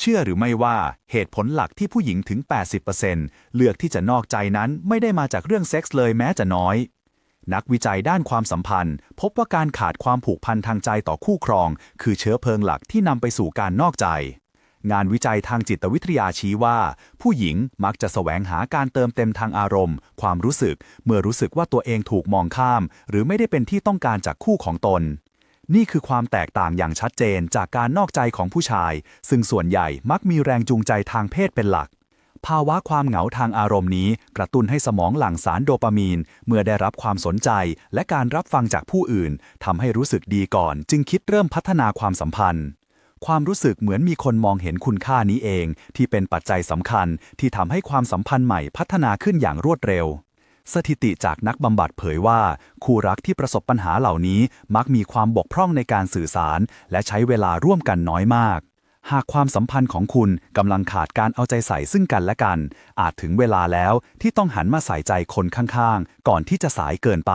เชื่อหรือไม่ว่าเหตุผลหลักที่ผู้หญิงถึง 80%เลือกที่จะนอกใจนั้นไม่ได้มาจากเรื่องเซ็กส์เลยแม้จะน้อย นักวิจัยด้านความสัมพันธ์ พบว่าการขาดความผูกพันทางใจต่อคู่ครอง คือเชื้อเพลิงหลักที่นำไปสู่การนอกใจ งานวิจัยทางจิตวิทยาชี้ว่า ผู้หญิงมักจะแสวงหาการเติมเต็มทางอารมณ์ ความรู้สึก เมื่อรู้สึกว่าตัวเองถูกมองข้าม หรือไม่ได้เป็นที่ต้องการจากคู่ของตน นี่คือความแตกต่างอย่างชัดเจนจากการนอกใจของผู้ชาย ซึ่งส่วนใหญ่มักมีแรงจูงใจทางเพศเป็นหลัก ภาวะความเหงาทางอารมณ์นี้ กระตุ้นให้สมองหลั่งสารโดปามีน เมื่อได้รับความสนใจและการรับฟังจากผู้อื่นทำให้รู้สึกดีก่อน จึงคิดเริ่มพัฒนาความสัมพันธ์ ความรู้สึกเหมือนมีคนมองเห็นคุณค่านี้เอง ที่เป็นปัจจัยสำคัญที่ทำให้ความสัมพันธ์ใหม่พัฒนาขึ้นอย่างรวดเร็ว สถิติจากนักบำบัดเผยว่า คู่รักที่ประสบปัญหาเหล่านี้มักมีความบกพร่องในการสื่อสาร และใช้เวลาร่วมกันน้อยมาก หากความสัมพันธ์ของคุณกำลังขาดการเอาใจใส่ซึ่งกันและกัน อาจถึงเวลาแล้วที่ต้องหันมาใส่ใจคนข้างๆ ก่อนที่จะสายเกินไป